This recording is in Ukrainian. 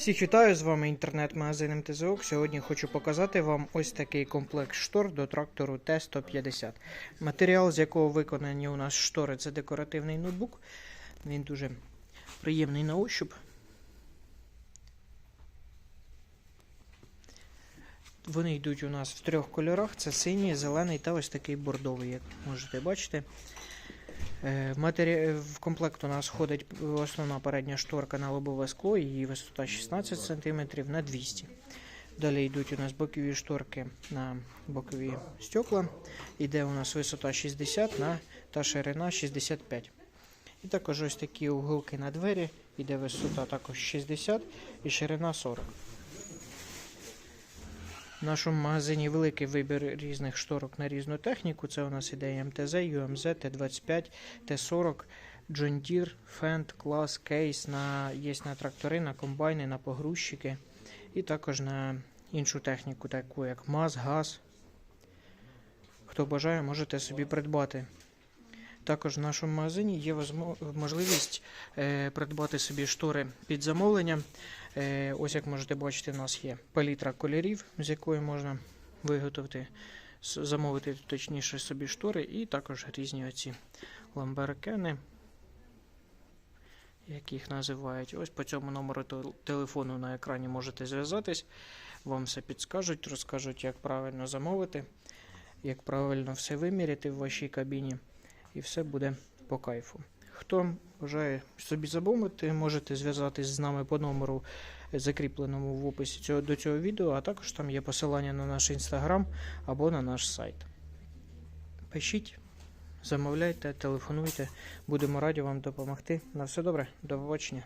Всіх вітаю з вами інтернет-магазин МТЗОК. Сьогодні хочу показати вам ось такий комплект штор до трактору Т-150. Матеріал, з якого виконані у нас штори, це декоративний ноутбук. Він дуже приємний на ощуп. Вони йдуть у нас в трьох кольорах: це синій, зелений та ось такий бордовий, як можете бачити. Е, Матері... В комплект у нас входить основна передня шторка на лобове скло, її висота 16 см на 200 Далі йдуть у нас бокові шторки на бокові стекла. Іде у нас висота 60 на... та ширина 65 І також ось такі уголки на двері, іде висота також 60 і ширина 40 в нашому магазині великий вибір різних шторок на різну техніку. Це у нас іде МТЗ, UMZ, Т-25, Т-40, John Deere, Fendt, Class, Case, на, є на трактори, на комбайни, на погрузчики і також на іншу техніку, таку як МАЗ, ГАЗ. Хто бажає, можете собі придбати. Також в нашому магазині є можливість е, придбати собі штори під замовлення. Е, ось як можете бачити, у нас є палітра кольорів, з якої можна виготовити, замовити точніше собі штори, і також різні оці ламберкени, як їх називають. Ось по цьому номеру телефону на екрані можете зв'язатись. Вам все підскажуть, розкажуть, як правильно замовити, як правильно все виміряти в вашій кабіні, і все буде по кайфу. Хто бажає собі замовити, можете зв'язатись з нами по номеру, закріпленому в описі цього, до цього відео, а також там є посилання на наш інстаграм або на наш сайт. Пишіть, замовляйте, телефонуйте, будемо раді вам допомогти. На все добре, до побачення.